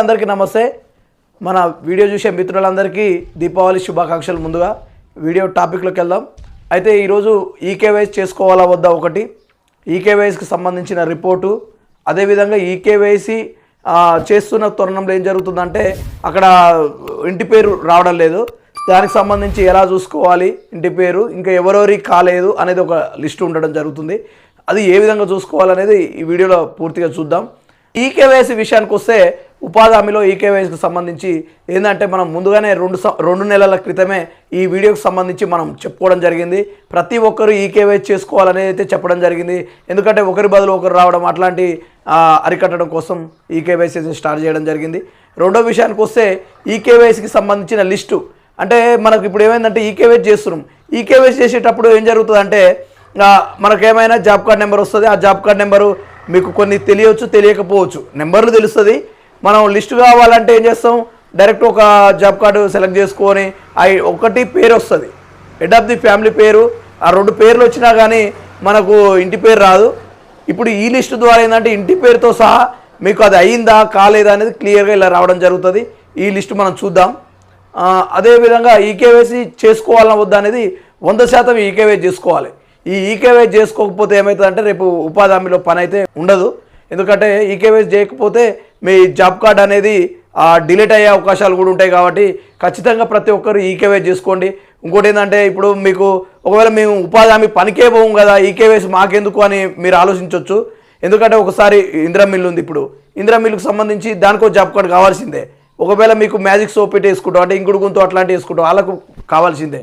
అందరికీ నమస్తే. మన వీడియో చూసే మిత్రులందరికీ దీపావళి శుభాకాంక్షలు ముందుగా. వీడియో టాపిక్లోకి వెళ్దాం. అయితే ఈరోజు ఈకేవైస్ చేసుకోవాలా వద్దా ఒకటి. ఈకేవైస్కి సంబంధించిన రిపోర్టు. అదేవిధంగా ఈకేవైసీ చేస్తున్న తరుణంలో ఏం జరుగుతుందంటే అక్కడ ఇంటి పేరు రావడం లేదు. దానికి సంబంధించి ఎలా చూసుకోవాలి ఇంటి పేరు ఇంకా ఎవరెవరి కాలేదు అనేది ఒక లిస్ట్ ఉండడం జరుగుతుంది. అది ఏ విధంగా చూసుకోవాలనేది ఈ వీడియోలో పూర్తిగా చూద్దాం. ఈకేవైసీ విషయానికి వస్తే ఉపాధి హామీలో ఈకేవైసీకి సంబంధించి ఏంటంటే మనం ముందుగానే రెండు రెండు నెలల క్రితమే ఈ వీడియోకి సంబంధించి మనం చెప్పుకోవడం జరిగింది. ప్రతి ఒక్కరు ఈకేవైసీ చేసుకోవాలనేది అయితే చెప్పడం జరిగింది. ఎందుకంటే ఒకరి బదులు ఒకరు రావడం అట్లాంటి అరికట్టడం కోసం ఈకేవైసీ స్టార్ట్ చేయడం జరిగింది. రెండో విషయానికి వస్తే ఈకేవైసీకి సంబంధించిన లిస్టు. అంటే మనకు ఇప్పుడు ఏమైందంటే ఈకేవైసీ చేస్తున్నాం. ఈకేవైసీ చేసేటప్పుడు ఏం జరుగుతుందంటే మనకేమైనా జాబ్ కార్డ్ నెంబర్ వస్తుంది. ఆ జాబ్ కార్డ్ నెంబరు మీకు కొన్ని తెలియవచ్చు తెలియకపోవచ్చు. నెంబర్లు తెలుస్తుంది. మనం లిస్టు కావాలంటే ఏం చేస్తాం? డైరెక్ట్ ఒక జాబ్ కార్డు సెలెక్ట్ చేసుకొని అవి ఒకటి పేరు వస్తుంది. హెడ్ ఆఫ్ ది ఫ్యామిలీ పేరు. ఆ రెండు పేర్లు వచ్చినా కానీ మనకు ఇంటి పేరు రాదు. ఇప్పుడు ఈ లిస్ట్ ద్వారా ఏంటంటే ఇంటి పేరుతో సహా మీకు అది అయిందా కాలేదా అనేది క్లియర్గా ఇలా రావడం జరుగుతుంది. ఈ లిస్ట్ మనం చూద్దాం. అదేవిధంగా ఈకేవైసీ చేసుకోవాలన్నా వద్దా అనేది వంద శాతం ఈకేవైసీ చేసుకోవాలి. ఈ ఈకేవైసీ చేసుకోకపోతే ఏమవుతుందంటే రేపు ఉపాధి హామీలో పని అయితే ఉండదు. ఎందుకంటే ఈకేవైస్ చేయకపోతే మీ జాబ్ కార్డ్ అనేది డిలీట్ అయ్యే అవకాశాలు కూడా ఉంటాయి కాబట్టి ఖచ్చితంగా ప్రతి ఒక్కరు ఈకేవైస్ చేసుకోండి. ఇంకోటి ఏంటంటే ఇప్పుడు మీకు ఒకవేళ మేము ఉపాధి హామీ పనికే పోము కదా ఈకేవైస్ మాకెందుకు అని మీరు ఆలోచించవచ్చు ఎందుకంటే ఒకసారి ఇందిరా మిల్లు ఉంది ఇప్పుడు. ఇందిరా మిల్లుకు సంబంధించి దానికో జాబ్ కార్డ్ కావాల్సిందే. ఒకవేళ మీకు మ్యాజిక్ సోప్ పెట్టి వేసుకుంటాం అంటే ఇంకుడు గుంతు అట్లాంటివి వేసుకుంటాం వాళ్ళకు కావాల్సిందే.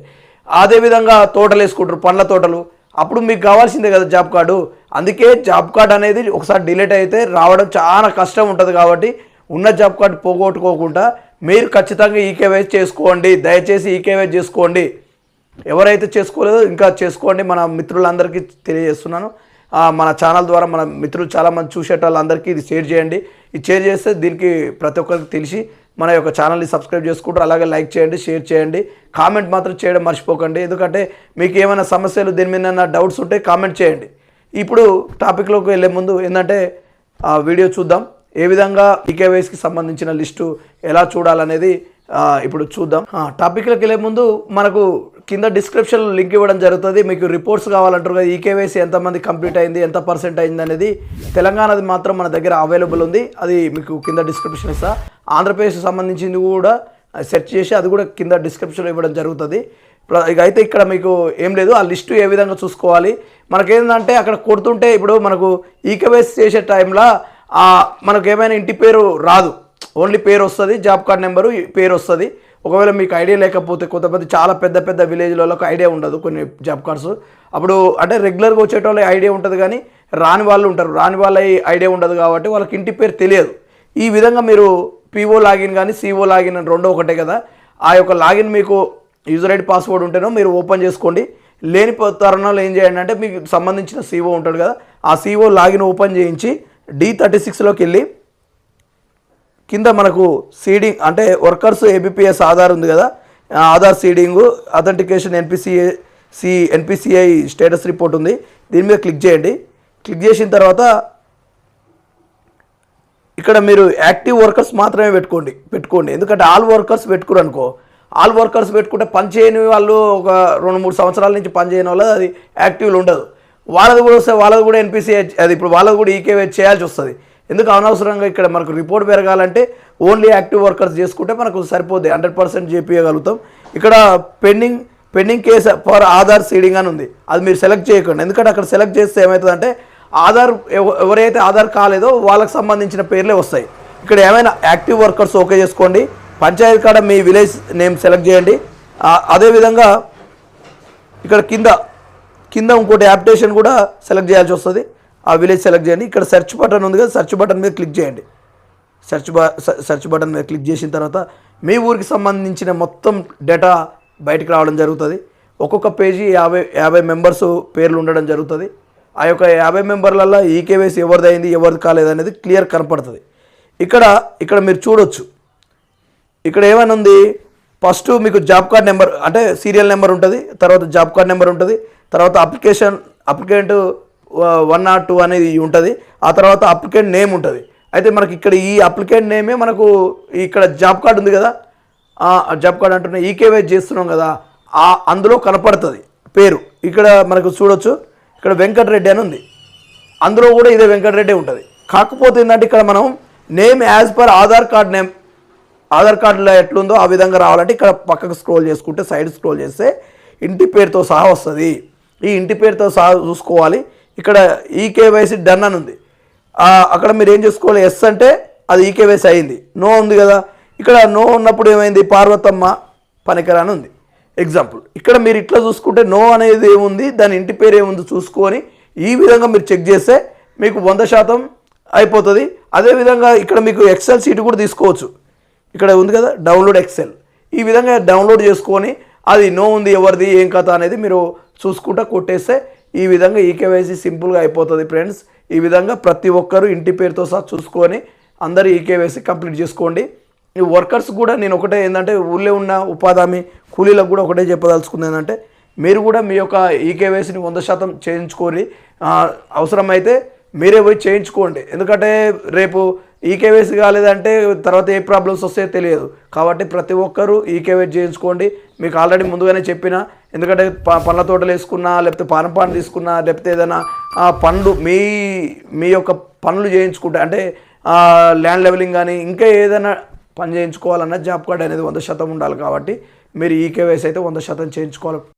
అదేవిధంగా తోటలు వేసుకుంటారు పండ్ల తోటలు. అప్పుడు మీకు కావాల్సిందే కదా జాబ్ కార్డు. అందుకే జాబ్ కార్డ్ అనేది ఒకసారి డిలేట్ అయితే రావడం చాలా కష్టం ఉంటుంది కాబట్టి ఉన్న జాబ్ కార్డు పోగొట్టుకోకుండా మీరు ఖచ్చితంగా ఈకేవైస్ చేసుకోండి. దయచేసి ఈకేవైస్ చేసుకోండి. ఎవరైతే చేసుకోలేదో ఇంకా చేసుకోండి. మన మిత్రులందరికీ తెలియజేస్తున్నాను. మన ఛానల్ ద్వారా మన మిత్రులు చాలామంది చూసేట వాళ్ళందరికీ ఇది షేర్ చేయండి. ఇది షేర్ చేస్తే దీనికి ప్రతి ఒక్కరికి తెలిసి మన యొక్క ఛానల్ని సబ్స్క్రైబ్ చేసుకుంటారు అలాగే లైక్ చేయండి షేర్ చేయండి. కామెంట్ మాత్రం చేయడం మర్చిపోకండి. ఎందుకంటే మీకు ఏమైనా సమస్యలు దీని మీద డౌట్స్ ఉంటే కామెంట్ చేయండి. ఇప్పుడు టాపిక్లోకి వెళ్ళే ముందు ఏంటంటే ఆ వీడియో చూద్దాం. ఏ విధంగా ఈకేవైస్కి సంబంధించిన లిస్టు ఎలా చూడాలనేది ఇప్పుడు చూద్దాం. టాపిక్లోకి వెళ్ళే ముందు మనకు కింద డిస్క్రిప్షన్ లింక్ ఇవ్వడం జరుగుతుంది. మీకు రిపోర్ట్స్ కావాలంటారు కదా ఈకేవైసీ ఎంతమంది కంప్లీట్ అయింది ఎంత పర్సెంట్ అయింది అనేది తెలంగాణది మాత్రం మన దగ్గర అవైలబుల్ ఉంది. అది మీకు కింద డిస్క్రిప్షన్ ఇస్తా. ఆంధ్రప్రదేశ్కి సంబంధించింది కూడా సెర్చ్ చేసి అది కూడా కింద డిస్క్రిప్షన్లో ఇవ్వడం జరుగుతుంది. ఇక అయితే ఇక్కడ మీకు ఏం లేదు. ఆ లిస్టు ఏ విధంగా చూసుకోవాలి? మనకేంటంటే అక్కడ కొడుతుంటే ఇప్పుడు మనకు ఈకేవైసీ చేసే టైంలో మనకు ఏమైనా ఇంటి పేరు రాదు. ఓన్లీ పేరు వస్తుంది జాబ్ కార్డ్ నెంబరు పేరు వస్తుంది. ఒకవేళ మీకు ఐడియా లేకపోతే కొంతమంది చాలా పెద్ద పెద్ద విలేజ్లలో ఐడియా ఉండదు కొన్ని జాబ్ కార్డ్స్. అప్పుడు అంటే రెగ్యులర్గా వచ్చేటోళ్ళ ఐడియా ఉంటుంది కానీ రాని వాళ్ళు ఉంటారు. రాని వాళ్ళ ఐడియా ఉండదు కాబట్టి వాళ్ళకి ఇంటి పేరు తెలియదు. ఈ విధంగా మీరు పీఓ లాగిన్ కానీ సిఓ లాగిన్ అని రెండో ఒకటే కదా. ఆ యొక్క లాగిన్ మీకు యూజర్ ఐడి పాస్వర్డ్ ఉంటేనో మీరు ఓపెన్ చేసుకోండి. లేని తరుణంలో ఏం చేయండి అంటే మీకు సంబంధించిన సిఓ ఉంటాడు కదా. ఆ సిఓ లాగిన్ ఓపెన్ చేయించి డి థర్టీ సిక్స్లోకి వెళ్ళి కింద మనకు సీడింగ్ అంటే వర్కర్స్ ఏబిపిఎస్ ఆధార్ ఉంది కదా. Aadhaar seeding authentication NPCA C NPCI status report ఉంది. దీని మీద క్లిక్ చేయండి. క్లిక్ చేసిన తర్వాత ఇక్కడ మీరు యాక్టివ్ వర్కర్స్ మాత్రమే పెట్టుకోండి. పెట్టుకోండి. ఎందుకంటే ఆల్ వర్కర్స్ పెట్టుకురు అనుకో. ఆల్ వర్కర్స్ పెట్టుకుంటే పని చేయని వాళ్ళు ఒక రెండు మూడు సంవత్సరాల నుంచి పనిచేయని వాళ్ళు అది యాక్టివ్లు ఉండదు. వాళ్ళది కూడా వస్తే వాళ్ళది కూడా ఎన్పిసి అది ఇప్పుడు వాళ్ళది కూడా ఈకేవే చేయాల్సి వస్తుంది. ఎందుకు అనవసరంగా ఇక్కడ మనకు రిపోర్ట్ పెరగాలంటే ఓన్లీ యాక్టివ్ వర్కర్స్ చేసుకుంటే మనకు సరిపోద్ది. హండ్రెడ్ పర్సెంట్ చేపించగలుగుతాం ఇక్కడ pending pending case for Aadhaar seeding అని ఉంది. అది మీరు సెలెక్ట్ చేయకండి. ఎందుకంటే అక్కడ సెలెక్ట్ చేస్తే ఏమవుతుందంటే ఆధార్ ఎవ- ఎవరైతే ఆధార్ కాలేదో వాళ్ళకి సంబంధించిన పేర్లే వస్తాయి. ఇక్కడ ఏమైనా యాక్టివ్ వర్కర్స్ ఓకే చేసుకోండి. పంచాయతీ కాడ మీ విలేజ్ నేమ్ సెలెక్ట్ చేయండి. అదేవిధంగా ఇక్కడ కింద కింద ఇంకోటి యాప్టేషన్ కూడా సెలెక్ట్ చేయాల్సి వస్తుంది. ఆ విలేజ్ సెలెక్ట్ చేయండి. ఇక్కడ సెర్చ్ బటన్ ఉంది కదా సెర్చ్ బటన్ మీద క్లిక్ చేయండి. సెర్చ్ బ సెర్చ్ బటన్ మీద క్లిక్ చేసిన తర్వాత మీ ఊరికి సంబంధించిన మొత్తం డేటా బయటికి రావడం జరుగుతుంది. ఒక్కొక్క పేజీ యాభై యాభై మెంబర్స్ పేర్లు ఉండడం జరుగుతుంది. ఆ యొక్క యాభై మెంబర్లలో ఈ కేవైసీ ఎవరిది అయింది ఎవరిది కాలేదు అనేది క్లియర్ కనపడుతుంది. ఇక్కడ ఇక్కడ మీరు చూడొచ్చు. ఇక్కడ ఏమైనా ఉంది? ఫస్ట్ మీకు జాబ్ కార్డ్ నెంబర్ అంటే సీరియల్ నెంబర్ ఉంటుంది తర్వాత జాబ్ కార్డ్ నెంబర్ ఉంటుంది తర్వాత application applicant one not two అనేది ఉంటుంది. ఆ తర్వాత అప్లికెంట్ నేమ్ ఉంటుంది. అయితే మనకి ఇక్కడ ఈ అప్లికెంట్ నేమే మనకు ఇక్కడ జాబ్ కార్డు ఉంది కదా? జాబ్ కార్డు అంటున్నా ఈకేవై చేస్తున్నాం కదా. ఆ అందులో కనపడుతుంది పేరు. ఇక్కడ మనకు చూడొచ్చు. ఇక్కడ వెంకటరెడ్డి అని ఉంది. అందులో కూడా ఇదే వెంకటరెడ్డి ఉంటుంది. కాకపోతే ఏంటంటే ఇక్కడ మనం name as per Aadhaar card name Aadhaar కార్డులో ఎట్లుందో ఆ విధంగా రావాలంటే ఇక్కడ పక్కకు స్క్రోల్ చేసుకుంటే సైడ్ స్క్రోల్ చేస్తే ఇంటి పేరుతో సహా వస్తుంది. ఈ ఇంటి పేరుతో సహా చూసుకోవాలి. ఇక్కడ ఈకేవైసీ డన్ అని ఉంది. అక్కడ మీరు ఏం చేసుకోవాలి? ఎస్ అంటే అది ఈకేవైసీ అయింది. నో ఉంది కదా. ఇక్కడ నో ఉన్నప్పుడు ఏమైంది? పార్వతమ్మ పనికరా అని ఉంది. ఎగ్జాంపుల్ ఇక్కడ మీరు ఇట్లా చూసుకుంటే నో అనేది ఏముంది? దాని ఇంటి పేరు ఏముంది చూసుకొని ఈ విధంగా మీరు చెక్ చేస్తే మీకు వంద శాతం అయిపోతుంది. అదేవిధంగా ఇక్కడ మీకు ఎక్సెల్ సీట్ కూడా తీసుకోవచ్చు. ఇక్కడ ఉంది కదా డౌన్లోడ్ ఎక్సెల్ ఈ విధంగా డౌన్లోడ్ చేసుకొని అది నో ఉంది ఎవరిది ఏం కథ అనేది మీరు చూసుకుంటా కొట్టేస్తే ఈ విధంగా ఈకేవైసీ సింపుల్గా అయిపోతుంది ఫ్రెండ్స్. ఈ విధంగా ప్రతి ఒక్కరూ ఇంటి పేరుతో సహా చూసుకొని అందరూ ఈకేవైసీ కంప్లీట్ చేసుకోండి. ఈ వర్కర్స్ కూడా నేను ఒకటే ఏంటంటే ఊళ్ళో ఉన్న ఉపాధి కూలీలకు కూడా ఒకటే చెప్పదలుచుకుంది ఏంటంటే మీరు కూడా మీ యొక్క ఈకేవైసీని వంద శాతం చేయించుకోరి అవసరమైతే మీరే పోయి చేయించుకోండి. ఎందుకంటే రేపు ఈకేవైసీ కాలేదంటే తర్వాత ఏ ప్రాబ్లమ్స్ వస్తాయో తెలియదు. కాబట్టి ప్రతి ఒక్కరూ ఈకేవైసీ చేయించుకోండి. మీకు ఆల్రెడీ ముందుగానే చెప్పిన ఎందుకంటే ప- పండ్ల తోటలు వేసుకున్నా లేకపోతే పానపాన తీసుకున్నా లేకపోతే ఏదైనా ఆ, పండ్లు మీ మీ యొక్క పనులు చేయించుకుంటే అంటే ల్యాండ్ లెవెలింగ్ కానీ ఇంకా ఏదైనా పని చేయించుకోవాలన్నా జాబ్ కార్డ్ అనేది వంద శాతం ఉండాలి కాబట్టి మీరు ఈ కేవైసీ అయితే వంద శాతం చేయించుకోవాలి.